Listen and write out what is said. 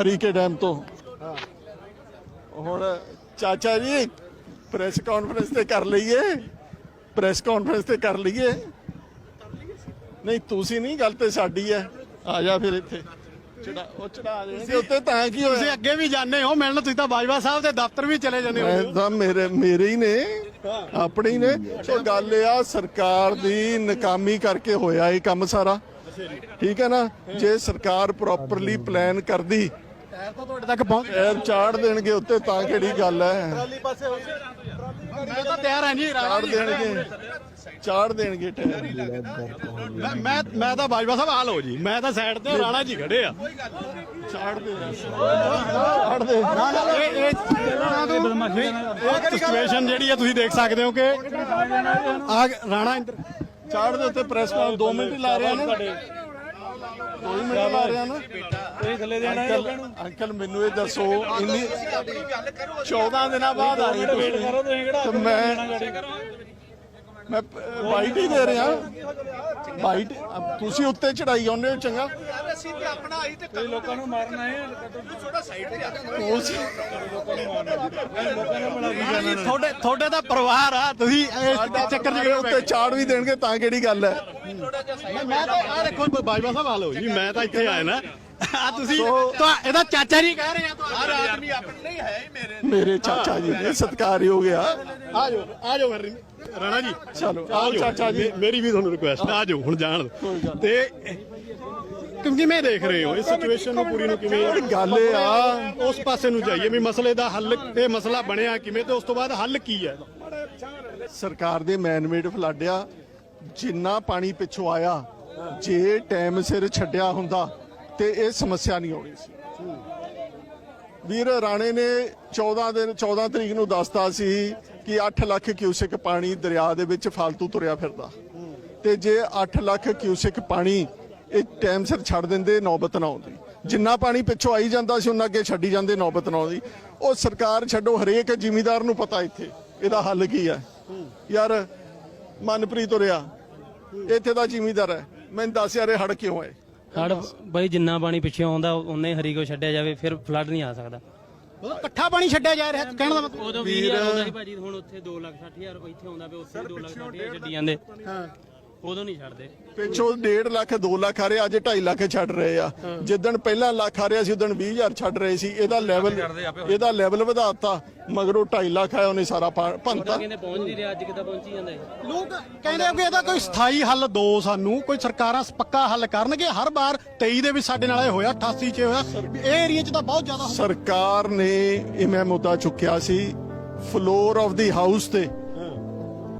Harike dam ਤੋਂ। ਹੁਣ ਚਾਚਾ ਜੀ ਪ੍ਰੈਸ ਕਾਨਫਰੰਸ ਤੇ ਕਰ ਲਈਏ। ਪ੍ਰੈਸ ਕਾਨਫਰੰਸ ਤੇ ਕਰ ਲਈਏ। ਨਹੀਂ ਤੁਸੀਂ ਨਹੀਂ ਗੱਲ ਤੇ ਸਾਡੀ ਹੈ। ਆ ਜਾ ਫਿਰ ਇੱਥੇ। ਚੜਾ ਉਹ ਚੜਾ ਦੇਣਗੇ ਉੱਤੇ ਤਾਂ ਕੀ ਤੁਸੀਂ ਹੋਇਆ ਅੱਗੇ ਵੀ ਜਾਂਦੇ ਹੋ ਮਿਲਣ ਤੁਸੀਂ ਤਾਂ ਬਾਜਵਾ ਸਾਹਿਬ ਦੇ ਦਫ਼ਤਰ ਵੀ ਚਲੇ ਜਾਂਦੇ ਹੋ। ਤਾਂ ਮੇਰੇ ਮੇਰੇ ਹੀ ਨੇ। ਆਪਣੇ ਹੀ ਨੇ। ਸੋ ਗੱਲ ਇਹ ਆ ਸਰਕਾਰ ਦੀ ਨਾਕਾਮੀ ਕਰਕੇ ਹੋਇਆ ਇਹ ਕੰਮ ਸਾਰਾ। ਠੀਕ ਹੈ ਨਾ? ਜੇ ਸਰਕਾਰ ਪ੍ਰੋਪਰਲੀ ਪਲਾਨ ਕਰਦੀ ਟਾਇਰ ਤਾਂ ਤੁਹਾਡੇ ਤੱਕ ਪਹੁੰਚ ਐਰ ਚਾੜ ਦੇਣਗੇ ਉੱਤੇ ਤਾਂ ਕਿਹੜੀ ਗੱਲ ਹੈ? ਮੈਂ ਤਾਂ ਤਿਆਰ ਹਾਂ ਜੀ ਚਾੜ ਦੇਣਗੇ। ਚਾੜ ਦੇਣਗੇ ਟਾਇਰ ਮੈਂ ਮੈਂ ਮੈਂ ਤਾਂ ਬਾਜਵਾ ਸਾਹਿਬ ਹਾਲ ਹੋ ਜੀ। ਮੈਂ ਤਾਂ ਸਾਈਡ ਤੇ ਰਾਣਾ ਜੀ ਖੜੇ ਆ। ਚਾੜ ਦੇ। ਚਾੜ ਦੇ। ਇਹ ਇਹ ਸਿਚੁਏਸ਼ਨ ਜਿਹੜੀ ਹੈ ਤੁਸੀਂ ਦੇਖ ਸਕਦੇ ਹੋ ਕਿ ਆ ਰਾਣਾ ਇੰਦਰ। ਚਾੜ ਦੇ ਉੱਤੇ ਪ੍ਰੈਸ ਕਾਲ 2 ਮਿੰਟ ਹੀ ਲਾ ਰਿਹਾ ਨਾ। 2 ਮਿੰਟ ਲਾ ਰਿਹਾ ਨਾ। ਇਹ ਥੱਲੇ ਦੇਣਾ ਅੰਕਲ ਅੰਕਲ ਮੈਨੂੰ ਇਹ ਦੱਸੋ ਇੰਨੀ 14 ਦਿਨਾਂ ਬਾਅਦ ਆਏ ਤੁਸੀਂ। ਕਰੋ ਤੁਸੀਂ ਕਿਹੜਾ ਤੇ ਮੈਂ ਮੈਂ ਬਾਈਟ ਹੀ ਦੇ ਰਿਹਾ। ਬਾਈਟ ਤੁਸੀਂ ਉੱਤੇ ਚੜਾਈ ਆਉਂਦੇ ਹੋ ਚੰਗਾ। ਤੁਸੀਂ ਲੋਕਾਂ ਨੂੰ ਮਾਰਨ ਆਏ ਆ ਉਸ ਤੁਹਾਡੇ ਤੁਹਾਡੇ ਦਾ ਪਰਿਵਾਰ ਆ ਤੁਸੀਂ ਇਸ ਚੱਕਰ ਜੇ ਉੱਤੇ ਚਾੜ ਵੀ ਦੇਣਗੇ ਤਾਂ ਕਿਹੜੀ ਗੱਲ ਹੈ? ਮੈਂ ਤਾਂ ਆ ਦੇਖੋ ਬਾਜਵਾ ਸਾਹਿਬ ਹਾਲ ਹੋ ਜੀ ਮੈਂ ਤਾਂ ਇੱਥੇ ਆਇਆ ਨਾ। ਆ ਤੁਸੀਂ ਤਾਂ ਇਹਦਾ ਚਾਚਾ ਜੀ ਕਹਿ ਰਹੇ ਆ ਤੁਹਾਨੂੰ ਆਦਮੀ ਆਪਣੇ ਨਹੀਂ ਹੈ ਹੀ ਮੇਰੇ। ਮੇਰੇ ਚਾਚਾ ਜੀ ਨੇ ਸਤਿਕਾਰਯੋਗ ਆ। ਆ ਜਾਓ ਆ ਜਾਓ ਫਿਰ ਰਾਣਾ ਜੀ ਚਲੋ ਆਓ ਚਾਚਾ ਜੀ। ਮੇਰੀ ਵੀ ਤੁਹਾਨੂੰ ਰਿਕੁਐਸਟ ਆ ਜਾਓ ਹੁਣ ਜਾਣ। ਤੇ ਕਿਉਂਕਿ ਮੈਂ ਦੇਖ ਰਹੇ ਹੋ? ਇਸ ਸਿਚੁਏਸ਼ਨ ਨੂੰ ਪੂਰੀ ਨੂੰ ਕਿਵੇਂ ਗੱਲ ਆ। ਉਸ ਪਾਸੇ ਨੂੰ ਜਾਈਏ ਵੀ ਮਸਲੇ ਦਾ ਹੱਲ ਇਹ ਮਸਲਾ ਬਣਿਆ ਕਿਵੇਂ ਤੇ ਉਸ ਤੋਂ ਬਾਅਦ ਹੱਲ ਕੀ ਹੈ? ਸਰਕਾਰ ਦੇ ਮੈਨਮੇਡ ਫਲੱਡ ਆ। ਜਿੰਨਾ ਪਾਣੀ ਪਿੱਛੋਂ ਆਇਆ ਜੇ ਟਾਈਮ ਸਿਰ ਛੱਡਿਆ ਹੁੰਦਾ ਤੇ ਇਹ ਸਮੱਸਿਆ ਨਹੀਂ ਆਉਣੀ ਸੀ। ਵੀਰ, ਰਾਣੇ ਨੇ 14 ਦਿਨ 14 ਤਰੀਕ ਨੂੰ ਦੱਸਤਾ ਸੀ ਕਿ 8 ਲੱਖ ਕਿਊਸਿਕ ਪਾਣੀ ਦਰਿਆ ਦੇ ਵਿੱਚ ਫालतू ਤੁਰਿਆ ਫਿਰਦਾ। ਤੇ ਜੇ 8 ਲੱਖ ਕਿਊਸਿਕ ਪਾਣੀ ਇਹ ਟਾਈਮ ਸਿਰ ਛੱਡ ਦਿੰਦੇ, ਨੌਬਤ ਨਾ ਆਉਂਦੀ। ਜਿੰਨਾ ਪਾਣੀ ਪਿੱਛੋਂ ਆਈ ਜਾਂਦਾ ਸੀ, ਉਹਨਾਂ ਅੱਗੇ ਛੱਡੀ ਜਾਂਦੇ, ਨੌਬਤ ਨਾ ਆਉਂਦੀ। ਉਹ ਸਰਕਾਰ ਛੱਡੋ, ਹਰੇਕ ਜ਼ਿਮੀਦਾਰ ਨੂੰ ਪਤਾ ਇੱਥੇ, ਇਹਦਾ ਹੱਲ ਕੀ ਹੈ। ਯਾਰ, ਮਨਪ੍ਰੀਤ ਤੁਰਿਆ ਇੱਥੇ ਦਾ ਜ਼ਿਮੀਦਾਰ ਹੈ। ਮੈਨੂੰ ਦੱਸ ਯਾਰ, ਇਹ ਹੜ ਕਿਉਂ ਹੈ ਹੜ ਬਈ ਜਿੰਨਾ ਪਾਣੀ ਪਿੱਛੇ ਆਉਂਦਾ ਉਹਨੇ ਹਰੀ ਕੋ ਛੱਡਿਆ ਜਾਵੇ ਫਿਰ ਫਲੱਡ ਨਹੀਂ ਆ ਸਕਦਾ। ਉਹ ਇਕੱਠਾ ਪਾਣੀ ਛੱਡਿਆ ਜਾ ਰਿਹਾ ਕਹਿਣ ਦਾ ਮਤਲਬ ਉਦੋਂ 20000 ਆਉਂਦਾ ਸੀ ਭਾਜੀ ਹੁਣ ਉੱਥੇ 2 ਲੱਖ 60000 ਰੁਪਏ ਇੱਥੇ ਆਉਂਦਾ ਪਿਆ ਉੱਥੇ 2 ਲੱਖ 60000 ਛੱਡੀ ਜਾਂਦੇ ਉਦੋਂ ਨਹੀਂ ਛੱਡਦੇ। ਪਿੱਛੋਂ 1.5 ਲੱਖ 2 ਲੱਖ ਆ ਰਿਹਾ ਅੱਜ 2.5 ਲੱਖ ਛੱਡ ਰਹੇ ਆ। ਜਿੱਦਣ ਪਹਿਲਾਂ ਲੱਖ ਆ ਰਿਹਾ ਸੀ ਉਦੋਂ 20000 ਛੱਡ ਰਹੇ ਸੀ। ਇਹਦਾ ਲੈਵਲ ਇਹਦਾ ਲੈਵਲ ਵਧਾਤਾ ਮਗਰੋਂ 2.5 ਲੱਖ ਆਇਆ ਉਹਨੇ ਸਾਰਾ ਭੰਨਤਾ। ਕਹਿੰਦੇ ਪਹੁੰਚ ਨਹੀਂ ਰਿਹਾ ਅੱਜ ਕਿੱਦਾਂ ਪਹੁੰਚੀ ਜਾਂਦਾ ਇਹ? ਲੋਕ ਕਹਿੰਦੇ ਆ ਕਿ ਇਹਦਾ ਕੋਈ ਸਥਾਈ ਹੱਲ ਦੋ ਸਾਨੂੰ ਕੋਈ ਸਰਕਾਰਾਂ ਪੱਕਾ ਹੱਲ ਕਰਨਗੇ। ਹਰ ਵਾਰ 23 ਦੇ ਵਿੱਚ ਸਾਡੇ ਨਾਲ ਇਹ ਹੋਇਆ 88 ਚ ਹੋਇਆ। ਇਹ ਏਰੀਆ 'ਚ ਤਾਂ ਬਹੁਤ ਜ਼ਿਆਦਾ। ਸਰਕਾਰ ਨੇ ਇਹ ਮੈਂ ਮੁੱਦਾ ਚੁੱਕਿਆ ਸੀ ਫਲੋਰ ਆਫ ਦੀ ਹਾਊਸ ਤੇ